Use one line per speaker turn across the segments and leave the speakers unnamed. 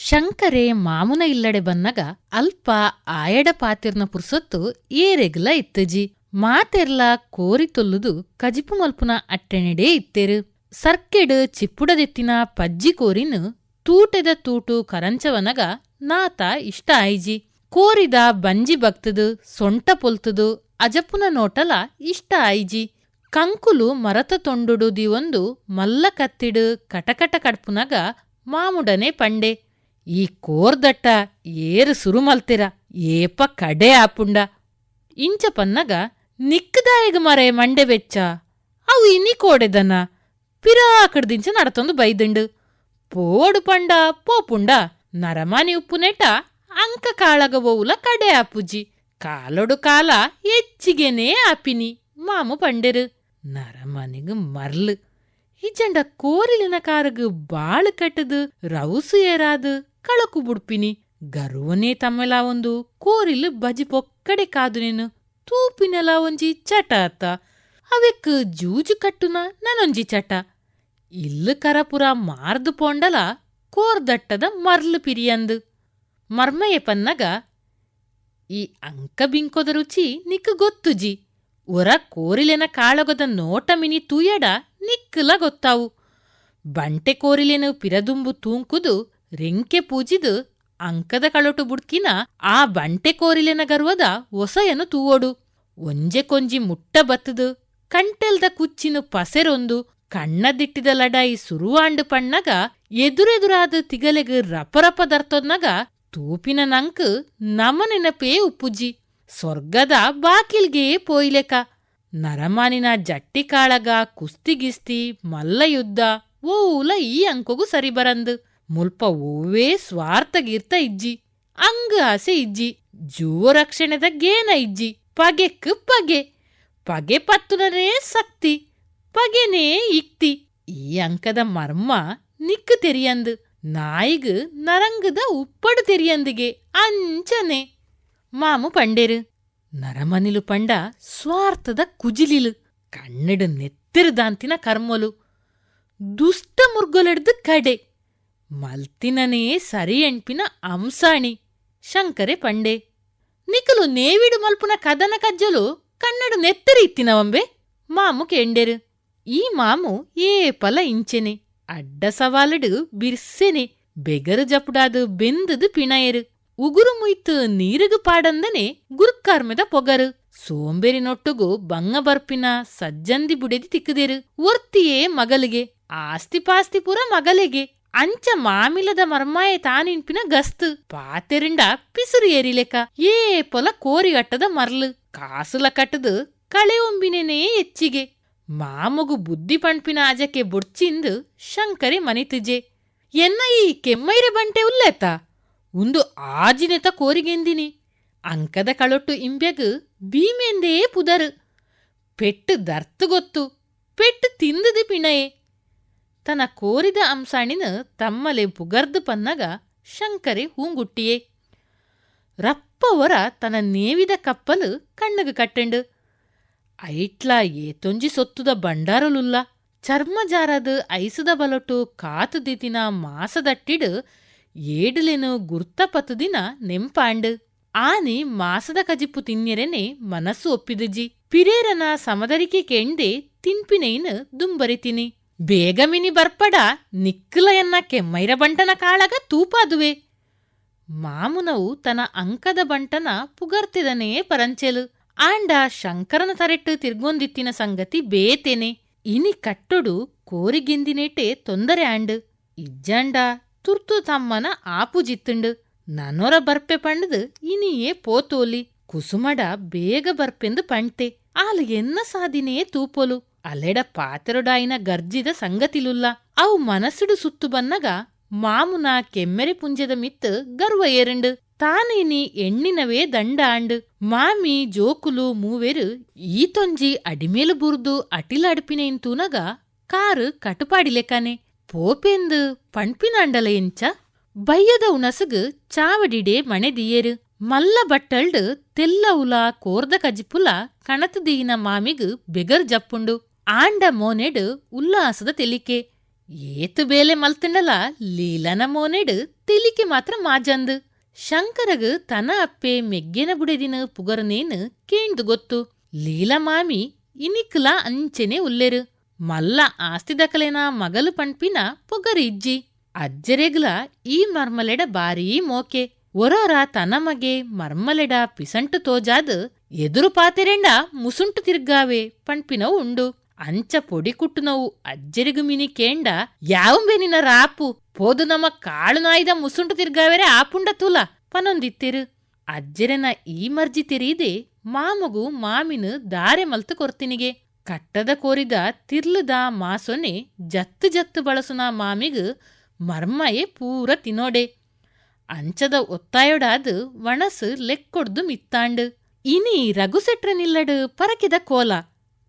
ಶಂಕರೆ ಮಾಮುನ ಇಲ್ಲಡೆ ಬನ್ನಗ ಅಲ್ಪ ಆಯಡ ಪಾತಿರ್ನ ಪುರ್ಸೊತ್ತು ಏರೆಗ್ಲ ಇತ್ತಜಿ. ಮಾತೆರ್ಲ ಕೋರಿ ತೊಲ್ಲುದು ಕಜಿಪು ಮಲ್ಪುನ ಅಟ್ಟೆನೆಡೇ ಇತ್ತೆರು. ಸರ್ಕೆಡ್ ಚಿಪ್ಪುಡದೆತ್ತಿನ ಪಜ್ಜಿ ಕೋರಿನು ತೂಟೆದ ತೂಟು ಕರಂಚವನಗ ನಾತ ಇಷ್ಟ ಆಯ್ಜಿ. ಕೋರಿದ ಬಂಜಿ ಬಗ್ತದು, ಸೊಂಟ ಪೊಲ್ತದು, ಅಜಪುನ ನೋಟಲ ಇಷ್ಟ ಆಯ್ಜಿ. ಕಂಕುಲು ಮರತ ತೊಂಡುಡು ದಿವೊಂದು ಮಲ್ಲ ಕತ್ತಿಡು ಕಟಕಟ ಕಡ್ಪುನಗ ಮಾಮುಡನೆ ಪಂಡೆ. ಈ ಕೋರ್ದಟ್ಟ ಏರು ಸುರು ಮಲ್ತಿರ ಏಪ ಕಡೆ ಆಪುಂಡ. ಇಂಚ ಪನ್ನಗ ನಿಕ್ಕದಾಯಗ ಮರೆ ಮಂಡೆ ಬೆಚ್ಚ. ಅವು ಇನಿ ಕೋಡೆದನ. ಪಿರಾಕಡ್ದಿಂಚ ನಡತೊಂದು ಬೈದಂಡು. ಪೋಡು ಪಂಡ ಪೋಪುಂಡ ನರಮಾನಿ ಉಪ್ಪುನೆಟ ಅಂಕ ಕಾಳಗವೋವುಲ ಕಡೆ ಆಪುಜಿ. ಕಾಲೊಡು ಕಾಲ ಹೆಚ್ಚಿಗೆನೇ ಆಪಿನಿ, ಮಾಮು ಪಂಡೆರು. ನರಮನಿಗು ಮರ್ಲು. ಹಿಜಂಡ ಕೋರಿಲಿನ ಕಾರಗು ಬಾಳು ಕಟ್ಟದು, ರೌಸು ಏರಾದು. ಕಳಕು ಬುಡ್ಪಿನಿ, ಗರುವನೇ ತಮ್ಮೆಲ ಒಂದು ಕೋರಿಲ್ ಬಜಿ ಪೊಕ್ಕಡೆ ಕಾದು ನೀನು ತೂಪಿನೆಲ ಒಂಜಿ ಚಟ ಅತ್ತ. ಅವೆಕ್ ಜೂಜು ಕಟ್ಟುನ ನನೊಂಜಿ ಚಟ. ಇಲ್ಲು ಕರಪುರ ಮಾರ್ದು ಪೋಂಡಲ ಕೋರ್ದಟ್ಟದ ಮರ್ಲು ಪಿರಿಯಂದು. ಮರ್ಮಯೆ ಪನ್ನಗ, ಈ ಅಂಕ ರುಚಿ ನಿಕ್ ಗೊತ್ತುಜಿ ಒರ ಕೋರಿಲೆನ ಕಾಳಗದ ನೋಟ ಮಿನಿ ತೂಯಡ ನಿಕ್ಕಲ ಗೊತ್ತಾವು. ಬಂಟೆ ಕೋರಿಲೆನ ಪಿರದುಂಬು ತೂಂಕುದು ರೆಂಕೆ ಪೂಜಿದು ಅಂಕದ ಕಳಟು ಬುಡ್ಕಿನ ಆ ಬಂಟೆ ಕೋರಿಲೆನ ಗರ್ವದ ಒಸಯನು ತೂವೋಡು. ಒಂಜೆ ಕೊಂಜಿ ಮುಟ್ಟ ಬತ್ತದು, ಕಂಟೆಲ್ದ ಕುಚ್ಚಿನು ಪಸೆರೊಂದು, ಕಣ್ಣದಿಟ್ಟಿದ ಲಡಾಯಿ ಸುರುವಾಂಡು ಪಣ್ಣಗ, ಎದುರೆದುರಾದ ತಿಗಲೆಗ್ ರಪರಪ ದರ್ತೊನ್ನಗ ತೂಪಿನ ನಂಕ್ ನಮ ಪೇ ಉಪ್ಪುಜ್ಜಿ. ಸ್ವರ್ಗದ ಬಾಕಿಲ್ಗೆ ಪೋಯ್ಲೆಕ, ನರಮಾನಿನ ಜಟ್ಟಿ ಕಾಳಗ ಕುಸ್ತಿಗಿಸ್ತಿ ಮಲ್ಲ ಯುದ್ಧ ಓಲ ಈ ಅಂಕೊಗು ಸರಿ ಬರಂದು ಮುಲ್ಪ ಓವೇ ಸ್ವಾರ್ಥಗೀರ್ತ ಇಜ್ಜಿ, ಅಂಗ ಆಸೆ ಇಜ್ಜಿ ಜೋ ರಕ್ಷಣೆದ ಗೇನ ಇಜ್ಜಿ ಪಗೆಕ್ ಪಗೆ ಪಗೆ ಪತ್ತುನರೇ ಸಕ್ತಿ, ಪಗೆನೇ ಇಕ್ತಿ. ಈ ಅಂಕದ ಮರ್ಮ ನಿಕ್ಕು ತೆರಿಯಂದು, ನಾಯಿಗ ನರಂಗದ ಉಪ್ಪಡು ತೆರಿಯಂದಿಗೆ ಅಂಚನೆ. ಮಾಮು ಪಂಡೆರು, ನರಮನಿಲು ಪಂಡ ಸ್ವಾರ್ಥದ ಕುಜಿಲಿಲು, ಕಣ್ಣಡು ನೆತ್ತಿರುದಾಂತಿನ ಕರ್ಮಲು, ದುಷ್ಟ ಮುರ್ಗೊಲೆಡ್ದು ಕಡೆ. ಮಲ್ತಿನನೇ ಸರಿ ಎಣ್ಪಿನ ಅಂಸಾಣಿ, ಶಂಕರೆ ಪಂಡೆ. ನಿಕಲು ನೇವಿಡು ಮಲ್ಪುನ ಕದನ ಕಜ್ಜಲು ಕನ್ನಡ ನೆತ್ತರಿ ಇತ್ತಿನವಂಬೆ, ಮಾಮು ಕೆಂಡೆರು. ಈ ಮಾಮು ಏಪಲ ಇಂಚೆನೆ, ಅಡ್ಡ ಸವಾಲಡು ಬಿರ್ಸೆನೆ, ಬೆಗರು ಜಪುಡಾದು ಬೆಂದದು ಪಿಣಯರು. ಉಗುರು ಮುಯ್ತು ನೀರುಗು ಪಾಡಂದನೆ ಗುರುಕಾರ್ಮೆದ ಪೊಗರು. ಸೋಂಬೇರಿನೊಟ್ಟುಗು ಬಂಗ ಬರ್ಪಿನ ಸಜ್ಜಂದಿ ಬುಡೆದಿ ತಿಕ್ಕದೇರು. ಒರ್ತಿಯೇ ಮಗಲಿಗೆ ಆಸ್ತಿ ಪಾಸ್ತಿ ಪುರ ಮಗಲಿಗೆ. ಅಂಚ ಮಾಮಿಲದ ಮರ್ಮಾಯೆ ತಾನಿನ್ಪಿನ ಗಸ್ತು. ಪಾತೆರಿಂಡ ಪಿಸುರು ಏರಿಲೆಕ ಏ ಪೊಲ ಕೋರಿಗಟ್ಟದ ಮರ್ಲು. ಕಾಸುಲ ಕಟ್ಟದು ಕಳೆ ಒಂಬಿನೇನೇ ಹೆಚ್ಚಿಗೆ. ಮಾಮಗು ಬುದ್ಧಿ ಪಣ್ಪಿನ ಆಜಕ್ಕೆ ಬುಡ್ಚಿಂದು ಶಂಕರಿ ಮನಿತುಜೆ. ಎನ್ನ ಈ ಕೆಮ್ಮೈರೆ ಬಂಟೆ ಉಲ್ಲೆತ? ಉಂದು ಆಜಿನೆತ ಕೋರಿಗೆಂದಿನಿ. ಅಂಕದ ಕಳೊಟ್ಟು ಇಂಬ್ಯಗ್ ಭೀಮೆಂದೇ ಪುದರು. ಪೆಟ್ಟು ದರ್ತು ಗೊತ್ತು. ಪೆಟ್ಟು ತಿಂದದು ಪಿಣಯೆ. ತನ ಕೋರಿದ ಅಂಸಾಣಿನ ತಮ್ಮಲೆ ಪುಗರ್ದು ಪನ್ನಗ ಶಂಕರೆ ಹೂಂಗುಟ್ಟಿಯೇ. ರಪ್ಪವರ ತನ ನೇವಿದ ಕಪ್ಪಲು ಕಣ್ಣಗ ಕಟ್ಟೆಂಡು. ಐಟ್ಲ ಏತೊಂಜಿ ಸೊತ್ತುದ ಬಂಡಾರಲುಲ್ಲ. ಚರ್ಮ ಐಸದ ಬಲೊಟ್ಟು ಕಾತು ದಿತಿನ ಮಾಸದಟ್ಟಿಡು ಏಡುಲೆನು ಗುರ್ತಪತುದಿನ ನೆಂಪಾಂಡು. ಆನೆ ಮಾಸದ ಕಜಿಪ್ಪು ತಿನ್ಯರೆನೆ ಮನಸ್ಸು ಒಪ್ಪಿದುಜಿ. ಪಿರೇರನ ಸಮದರಿಕೆ ಕೆಂಡೆ ತಿನ್ಪಿನೈನ್ ದುಂಬರಿತಿನಿ. ಬೇಗ ಮಿನಿ ಬರ್ಪಡ ಕೆಮ್ಮೈರ ಬಂಟನ ಕಾಳಗ ತೂಪಾದುವೆ. ಮಾಮುನವು ತನ ಅಂಕದ ಬಂಟನ ಪುಗರ್ತಿದನೇ ಪರಂಚೆಲು. ಆಂಡ ಶಂಕರನ ತರೆಟ್ಟು ತಿರ್ಗೊಂದಿತ್ತಿನ ಸಂಗತಿ ಬೇತೇನೆ. ಇನಿ ಕಟ್ಟೊಡು ಕೋರಿಗೆಂದಿನೇಟೆ ತೊಂದರೆ ಆಂಡು. ಇಜ್ಜಂಡ, ತುರ್ತು ತಮ್ಮನ ಆಪುಜಿತ್ತುಂಡು ನನೊರ ಬರ್ಪೆ ಪಂಡದು ಇನಿಯೇ ಪೋತೋಲಿ. ಕುಸುಮಡ ಬೇಗ ಬರ್ಪೆಂದು ಪಂಟೆ ಆಲು ಎನ್ನ ಸಾದಿನೇ ತೂಪೊಲು. ಅಲೆಡ ಪಾತೆರೊಡಾಯಿನ ಗರ್ಜಿದ ಸಂಗತಿಲುಲ್ಲ. అవు ಸುತ್ತು ಬನ್ನಗ ಮಾಮುನ ಕೆಮ್ಮೆರೆ ಪುಂಜದ ಮಿತ್ ಗರ್ವ ಏರಂಡು. ತಾನೇನಿ ಎಣ್ಣಿನವೇ ದಂಡ ಆಂಡು ಮಾಮಿ, ಜೋಕುಲು, ಮೂವೆರು ತೊಂಜಿ ಅಡಿಮೇಲು ಬುರ್ದು ಅಟಿಲಾಡ್ಪಿನ ತೂನಗ ಕಾರು ಕಟುಪಾಡಿಲೆಕಾನೆ ಪೋಪೆಂದು ಪಣ್ಪಿನಾಂಡಲ ಎಂಚ ಬಯ್ಯದ ಉಣಸಗ್ ಚಾವಡಿಡೆ ಮಣೆದಿಯೇರು ಮಲ್ಲ ಬಟ್ಟಲ್ಡ್ ತೆಲ್ಲ ಉಲ ಕೋರ್ದ ಕಜಿಪುಲ ಕಣತದೀನ ಮಾಮಿಗ್ ಬೆಗರ್ ಜಪ್ಪುಂಡು. ಆಂಡ ಮೋನೆಡು ಉಲ್ಲಾಸದ ತೆಲಿಕೆ. ಏತು ಬೇಲೆ ಮಲ್ತಿಂಡಲ ಲೀಲನ ಮೋನೆಡು ತೆಲಿಕೆ ಮಾತ್ರ ಮಾಜಂದ್. ಶಂಕರಗ್ ತನ ಅಪ್ಪೆ ಮೆಗ್ಗೆನ ಬುಡೆದಿನ ಪುಗರನೇನು ಕೇಂದು ಗೊತ್ತು. ಲೀಲ ಮಾಮಿ ಇನಿಕ್ಲ ಅಂಚೆನೆ ಉಲ್ಲೆರು. ಮಲ್ಲ ಆಸ್ತಿ ಆಸ್ತಿದಕಲೆನ ಮಗಲು ಪಣ್ಪಿನ ಪೊಗರಿ ಇಜ್ಜಿ. ಅಜ್ಜರೆಗ್ಲ ಈ ಮರ್ಮಲೆಡ ಬಾರೀ ಮೋಕೆ. ಒರೋರ ತನ ಮಗೆ ಮರ್ಮಲೆಡ ಪಿಸಂಟು ತೋಜಾದ್ ಎದುರು ಪಾತೆರೆಂಡ ಮುಸುಂಟು ತಿರ್ಗಾವೆ ಪಂಪಿನವು ಉಂಡು. ಮಿನಿ ಕೇಂಡ ಯಾವಂಬೆ ನಿನ್ನ ರಾಪು, ಪೋದು ನಮ್ಮ ಕಾಳು ನಾಯ್ದ ಮುಸುಂಟು ತಿರ್ಗಾವೆರೆ ಆಪುಂಡ ತುಲ. ಪನೊಂದಿತ್ತಿರು. ಅಜ್ಜರೆನ ಈ ಮರ್ಜಿ ತಿರೀದೆ, ಮಾಮಗು ಮಾಮಿನ ದಾರೆ ಮಲ್ತು ಕೊರ್ತಿನಿಗೆ. ಕಟ್ಟದ ಕೋರಿದ ತಿರ್ಲುದ ಮಾಸೊನೆ ಜತ್ತು ಜತ್ತು ಬಳಸುನ ಮಾಮಿಗು ಮರ್ಮಯೆ ಪೂರ ತಿನ್ನೋಡೆ ಅಂಚದ ಒತ್ತಾಯೊಡಾದ್ ವಣಸು ಲೆಕ್ಕೊಡ್ದು ಮಿತ್ತಾಂಡು. ಇನಿ ರಘುಸೆಟ್ರ ನಿಲ್ಲಡ್, ಪರಕಿದ ಕೋಲ.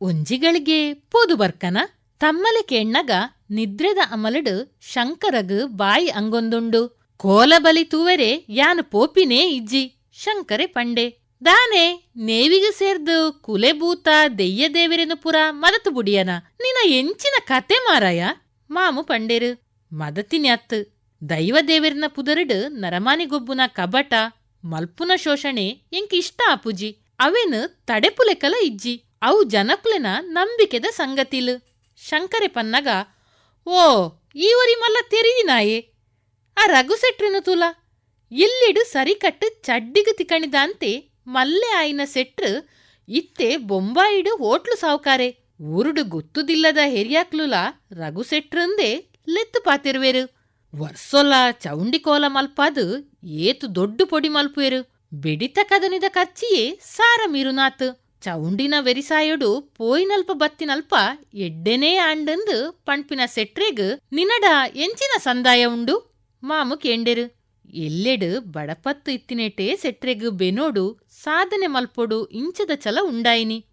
ಒಂಜಿಗಳಿಗೆ ಪೋದು ಬರ್ಕನ ತಮ್ಮಲೆ ಕೆಣ್ಣಗ ನಿದ್ರೆದ ಅಮಲಡು ಶಂಕರಗ್ ಬಾಯಿ ಅಂಗೊಂದುಂಡು. ಕೋಲ ಬಲಿ ತೂವೆರೆ ಯಾನ್ ಪೋಪಿನೇ ಇಜ್ಜಿ, ಶಂಕರೆ ಪಂಡೆ. ದಾನೆ ನೇವಿಗೆ ಸೇರ್ದು ಕುಲೆಭೂತ ದೆಯ್ಯ ದೇವರಿನ ಪುರ ಮದತು ಬುಡಿಯನ. ನಿನ ಎಂಚಿನ ಕತೆ ಮಾರಾಯ? ಮಾಮು ಪಂಡೇರು ಅತ್ತು ದೈವ ದೇವರಿನ ಪುದರಡು ನರಮಾನಿಗೊಬ್ಬುನ ಕಬಟ, ಮಲ್ಪುನ ಶೋಷಣೆ ಎಂಕ್ ಇಷ್ಟ ಆಪುಜಿ ಅವೇನು ತಡೆಪುಲೆಕಲ ಇಜ್ಜಿ. ಅವು ಜನಕ್ಲೆನ ನಂಬಿಕೆದ ಸಂಗತಿಲು. ಶಂಕರೆ ಪನ್ನಗ, ಓ, ಈವರಿ ಮಲ್ಲ ತೆರಿದಿನಾಯೆ ಆ ರಘುಸೆಟ್ರಿನ ತುಲ, ಇಲ್ಲಿಡು ಸರಿಕಟ್ಟು ಚಡ್ಡಿಗು ತಿಕಣಿದಂತೆ ಮಲ್ಲೆ ಆಯಿನ ಸೆಟ್ರು ಇತ್ತೆ ಬೊಂಬಾಯಿಡು ಓಟ್ಲು ಸಾವುಕಾರೆ. ಊರುಡು ಗೊತ್ತುದಿಲ್ಲದ ಹೆರಿಯಾಕ್ಲುಲ ರಘುಸೆಟ್ರಂದೇ ಲೆತ್ತು ಪಾತಿರುವೆರು. ವರ್ಸೊಲ ಚೌಂಡಿ ಕೋಲ ಮಲ್ಪಾದು ಏತು ದೊಡ್ಡು ಪೊಡಿ ಮಲ್ಪುವೆರು. ಬಿಡಿತ ಕದನಿದ ಕಚ್ಚಿಯೇ ಸಾರ ಮೀರುನಾತ್. ಚೌಂಡಿನ ವೆರಿಸಾಯುಡು ಪೋಯಿನಲ್ಪ ಬತ್ತಿನಲ್ಪ ಎಡ್ಡೆನೇ ಆಂಡಂದು ಪಣ್ಪಿನ ಸೆಟ್ರೆಗ್ ನಿನಡ ಎಂಚಿನ ಸಂದಾಯ ಉಂಡು? ಮಾಮು ಕೇಂಡೆರು. ಎಲ್ಲೆಡು ಬಡಪತ್ತು ಇತ್ತಿನೇಟೆ ಸೆಟ್ರೆಗ್ ಬೆನೋಡು ಸಾಧನೆ ಮಲ್ಪೊಡು ಇಂಚದ ಚಲ ಉಂಡಾಯಿನಿ.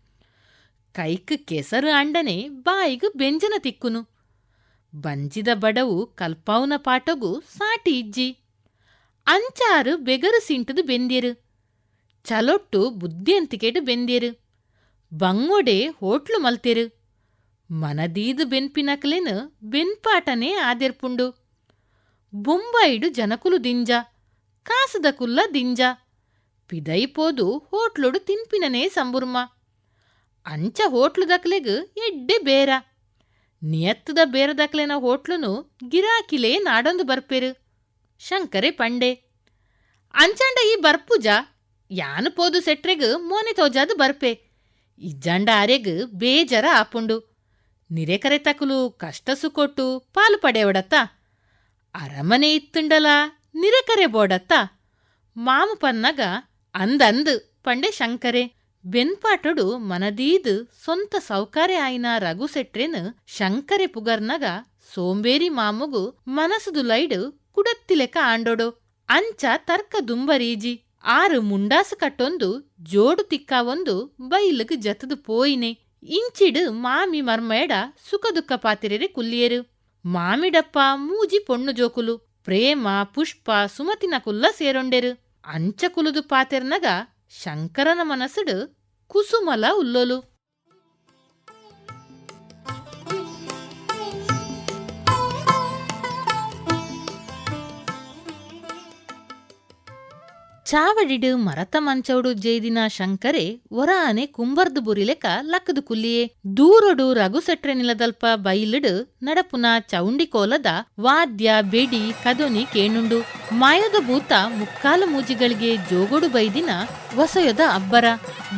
ಕೈಕ್ ಕೆಸರು ಆಂಡನೆ ಬಾಯಿಗ್ ಬೆಂಜನ ತಿಕ್ಕುನು. ಬಂಜಿದ ಬಡವು ಕಲ್ಪಾವುನ ಪಾಟೊಗು ಸಾಟಿ ಇಜ್ಜಿ. ಅಂಚಾರು ಬೆಗರು ಸಿಂಟದು ಬೆಂದ್ಯರು. ಚಲೊಟ್ಟು ಬುದ್ಧಿಯಂತಿಕೆಡು ಬೆಂದ್ಯರು ಬಂಗೊಡೆ ಹೋಟ್ಲು ಮಲ್ತೆರು. ಮನದೀದು ಬೆನ್ಪಿನಕಲೆನು ಬೆನ್ಪಾಟನೇ ಆದೆರ್ಪುಂಡು. ಬೊಂಬಾಯಿಡು ಜನಕುಲು ದಿಂಜ, ಕಾಸದ ಕುಲ್ಲ ದಿಂಜ. ಪಿದೈಪೋದು ಹೋಟ್ಲೊಡು ತಿನ್ಪಿನನೇ ಸಂಬುರ್ಮ. ಅಂಚ ಹೋಟ್ಲು ದಕ್ಲೆಗ್ ಎಡ್ಡೆ ಬೇರ. ನಿಯತ್ತದ ಬೇರ ದಕ್ಲೆನ ಹೋಟ್ಲುನು ಗಿರಾಕಿಲೇ ನಾಡೊಂದು ಬರ್ಪೆರು. ಶಂಕರೆ ಪಂಡೆ. ಅಂಚಾಂಡ ಈ ಬರ್ಪುಜ ಯಾನು ಪೋದು ಸೆಟ್ರೆಗ್ ಮೋನೆ ತೋಜಾದು ಬರ್ಪೆ. ಇಜ್ಜಂಡ ಆರೆಗ್ ಬೇಜರ ಆಪುಂಡು. ನಿರೆಕರೆ ತಕುಲು ಕಷ್ಟ ಸುಕೊಟ್ಟು ಪಾಲು ಪಡೆಯೋಡತ್ತ. ಅರಮನೆ ಇತ್ತುಂಡಲ ನಿರೆಕರೆ ಬೋಡತ್ತ. ಮಾಮು ಪನ್ನಗ ಅಂದಂದು ಪಂಡೆ ಶಂಕರೆ. ಬೆನ್ಪಾಟೊಡು ಮನದೀದು ಸ್ವಂತ ಸೌಕಾರ್ಯ ಆಯ್ನ ರಘು ಸೆಟ್ರೆನ್ ಶಂಕರೆ ಪುಗರ್ನಗ ಸೋಂಬೇರಿ ಮಾಮುಗು ಮನಸುದು ಲೈಡು ಕುಡತ್ತಿಲೆಕ ಆಂಡೋಡು. ಅಂಚ ತರ್ಕ ದುಂಬರೀಜಿ. ಆರು ಮುಂಡಾಸು ಕಟ್ಟೊಂದು ಜೋಡು ತಿಕ್ಕಾವೊಂದು ಬೈಲಗ್ ಜತದು ಪೋಯಿನೆ ಇಂಚಿಡು ಮಾಮಿ ಮರ್ಮೇಡ ಸುಖ ದುಃಖ ಪಾತಿರೆರೆ ಕುಲ್ಲಿಯರು ಮಾಮಿಡಪ್ಪ ಮೂಜಿ ಪೊಣ್ಣು ಜೋಕುಲು ಪ್ರೇಮ ಪುಷ್ಪ ಸುಮತಿನ ಕುಲ್ಲ ಸೇರೊಂಡೆರು ಅಂಚ ಕುಲುದು ಪಾತೆರ್ನಗ ಶಂಕರನ ಮನಸ್ಸುಡು ಕುಸುಮಲ ಚಾವಡಿಡು ಮರತ ಮಂಚೌಡು ಜೇದಿನ ಶಂಕರೆ ಒರಾನೆ ಕುಂಬರ್ದು ಬುರಿಲೆಕ ಲಕ್ಕದು ಕುಲ್ಲಿಯೇ. ದೂರೊಡು ರಘುಸೆಟ್ರೆ ನಿಲದಲ್ಪ ಬೈಲಿಡು ನಡಪುನ ಚೌಂಡಿಕೋಲದ ವಾದ್ಯ ಬೆಡಿ ಕದೊನಿ ಕೇಣುಂಡು. ಮಾಯದ ಭೂತ ಮುಕ್ಕಾಲ ಮೂಜಿಗಳಿಗೆ ಜೋಗೊಡು ಬೈದಿನ ವಸಯದ ಅಬ್ಬರ.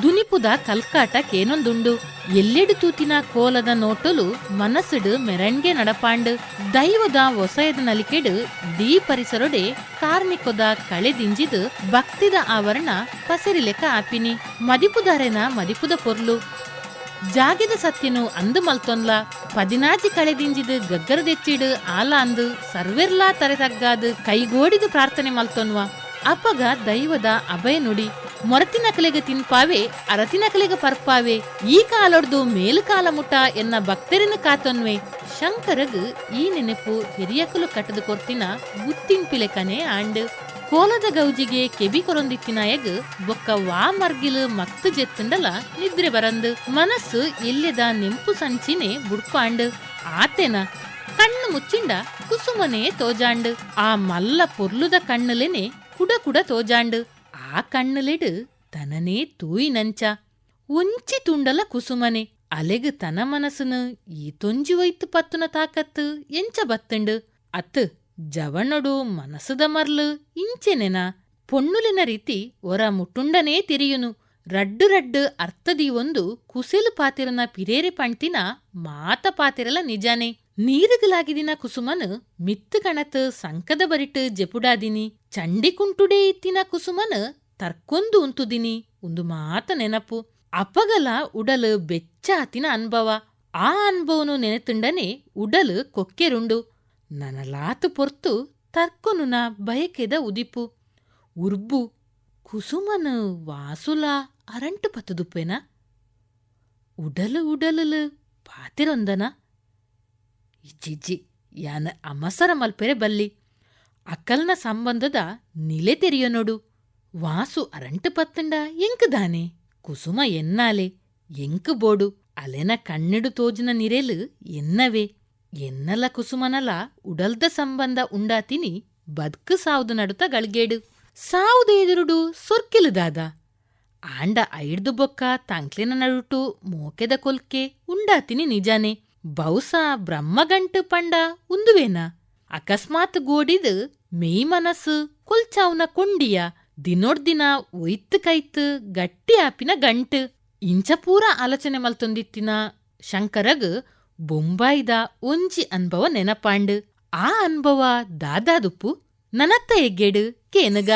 ದುನಿಪುದ ಕಲ್ಕಾಟ ಕೇನೊಂದುಂಡು. ಎಲ್ಲೆಡು ತೂತಿನ ಕೋಲದ ನೋಟಲು ಮನಸ್ಸುಡು ಮೆರಣ್ಗೆ ನಡಪಾಂಡ್. ದೈವದ ಒಸಯದ ನಲಿಕೆಡು ದೀ ಪರಿಸರೊಡೆ ಕಾರ್ಮಿಕದ ಕಳೆದಿಂಜಿದು ಭಕ್ತಿದ ಆವರಣ ಪಸರಿಲೆಕ್ಕ ಆಪಿನಿ. ಮದಿಪುದಾರೆನ ಮದಿಪುದ ಪೊರ್ಲು. ಜಾಗಿದ ಸತ್ಯನು ಅಂದು ಮಲ್ತೊನ್ಲ. ಪದಿನಾಜಿ ಕಳೆದಿಂಜಿದು ಗಗ್ಗರದೆಚ್ಚಿಡು ಆಲ ಅಂದು ಸರ್ವೆರ್ಲಾ ತರೆತಗ್ಗಾದು ಕೈಗೋಡಿದು ಪ್ರಾರ್ಥನೆ ಮಲ್ತೊನ್ವ. ಅಪಗ ದೈವದ ಅಭಯ ನುಡಿ. ಮೊರತಿನ ಕಲೆಗೆ ತಿನ್ಪಾವೆ, ಅರತಿನ ಕಲೆಗೆ ಪರ್ಪಾವೆ, ಈ ಕಾಲೊಡ್ದು ಮೇಲು ಕಾಲ ಮುಟ ಎನ್ನ ಭಕ್ತರಿನ ಕಾತೊನ್ವೆ. ಶಂಕರಗ್ ಈ ನೆನಪು ಹಿರಿಯಕಲು ಕಟ್ಟದ ಕೊರ್ತಿನ ಗುತ್ತಿಂಪಿಲೆ ಕನೆ ಆಂಡ್. ಕೋಲದ ಗೌಜಿಗೆ ಕೆಬಿ ಕೊರೊಂದಿತ್ತಿನಾಯಗ್ ಬೊಕ್ಕ ವಾ ಮರ್ಗಿಲ್ ಮಕ್ತು ಜೆತ್ತುಂಡಲ ನಿದ್ರೆ ಬರಂದು. ಮನಸ್ಸು ಇಲ್ಲೆದ ನೆಂಪು ಸಂಚಿನೆ ಬುಡ್ಪಾಂಡ್. ಆತೆನ ಕಣ್ಣು ಮುಚ್ಚಿಂಡ ಕುಸುಮನೆ ತೋಜಾಂಡ್. ಆ ಮಲ್ಲ ಪೊರ್ಲುದ ಕಣ್ಣುಲೆನೆ ಕುಡ ಕುಡ ತೋಜಾಂಡು. ಆ ಕಣ್ಣುಲೆಡು ತನನೇ ತೂಯಿ ನಂಚ. ಉಂಚಿ ತುಂಡಲ ಕುಸುಮನೆ. ಅಲೆಗ್ ತನ ಮನಸ್ಸುನು ಈ ತೊಂಜಿ ಪತ್ತುನ ತಾಕತ್ತು ಎಂಚ ಬತ್ತಂಡು. ಅತ್ ಜವಣ್ಣಡು ಮನಸ್ಸುದ ಮರ್ಲು ಇಂಚೆನೆನ. ಪೊಣ್ಣುಲಿನ ರೀತಿ ಒರ ಮುಟ್ಟುಂಡನೇ ತಿರಿಯುನು. ರಡ್ಡು ರಡ್ಡು ಅರ್ಥದಿ ಒಂದು ಕುಸೆಲು ಪಾತಿರನ ಪಿರೇರಿ ಪಂಟಿನ ಮಾತ ಪಾತಿರಲ ನಿಜಾನೆ. ನೀರುಗಲಾಗಿದಿನ ಕುಸುಮನು ಮಿತ್ತ ಕಣತ್ ಸಂಕದ ಬರಿಟ್ ಜೆಪುಡಾದಿನಿ, ಚಂಡಿ ಕುಂಟುಡೇ ಇತ್ತಿನ ಕುಸುಮನ ತರ್ಕೊಂದು ಉಂತುದಿನಿ ಒಂದು ಮಾತ ನೆನಪು. ಅಪಗಲ ಉಡಲು ಬೆಚ್ಚಾತಿನ ಅನ್ಭವ. ಆ ಅನ್ಭವನು ನೆನೆತುಂಡನೆ ಉಡಲು ಕೊಕ್ಕೆರುಂಡು. ನನಲಾತು ಪೊರ್ತು ತರ್ಕೊನುನ ಬಯಕೆದ ಉದಿಪು. ಉರ್ಬು, ಕುಸುಮನ ವಾಸುಲ ಅರಂಟು ಪತ್ತುದುಪ್ಪೆನ ಉಡಲು ಉಡಲಲು ಪಾತಿರೊಂದನ. ಇಜ್ಜಿಜ್ಜಿ ಯಾನ ಅಮಸರ ಮಲ್ಪೆರೆ ಬಲ್ಲಿ. ಅಕಲ್ನ ಸಂಬಂಧದ ನಿಲೆ ತೆರಿಯ ನೋಡು. ವಾಸು ಅರಂಟು ಪತ್ತಂಡ ಎಂಕ್ ದಾನೆ. ಕುಸುಮ ಎನ್ನಾಲೆ, ಎಂಕ್ ಬೋಡು. ಅಲೆನ ಕಣ್ಣಿಡು ತೋಜಿನ ನಿರೇಲು ಎನ್ನವೇ. ಎನ್ನಲ ಕುಸುಮನಲ ಉಡಲ್ದ ಸಂಬಂಧ ಉಂಡಾತಿನಿ ಬದ್ಕು ಸಾವುದು ನಡುತ ಗಳಿಗೇಡು. ಸಾವ್ದು ಎದುರುಡು ಆಂಡ ಐಡ್ದು ಬೊಕ್ಕ ತಂಕ್ಲಿನ ನಡುಟು ಮೋಕೆದ ಕೊಲ್ಕೆ ಉಂಡಾತಿನಿ ನಿಜಾನೆ. ಬಹುಸ ಬ್ರಹ್ಮಗಂಟು ಪಂಡ ಉಂದುವೇನ. ಅಕಸ್ಮಾತ್ ಗೋಡಿದು ಮೇಯ್ ಮನಸ್ಸು ಕೊಲ್ಚಾವ್ನ ಕೊಂಡಿಯ ದಿನೋಡ್ದಿನ ಒಯ್ತ್ ಕೈತ್ ಗಟ್ಟಿ ಆಪಿನ ಗಂಟು. ಇಂಚ ಪೂರ ಆಲೋಚನೆ ಮಲ್ತೊಂದಿತ್ತಿನ ಶಂಕರಗ್ ಬೊಂಬಾಯಿದ ಒಂಜಿ ಅನ್ಭವ ನೆನಪಾಂಡ್. ಆ ಅನ್ಭವ ದಾದಾದುಪ್ಪು ನನತ್ತ ಎಗ್ಗೇಡು ಕೇನಗ.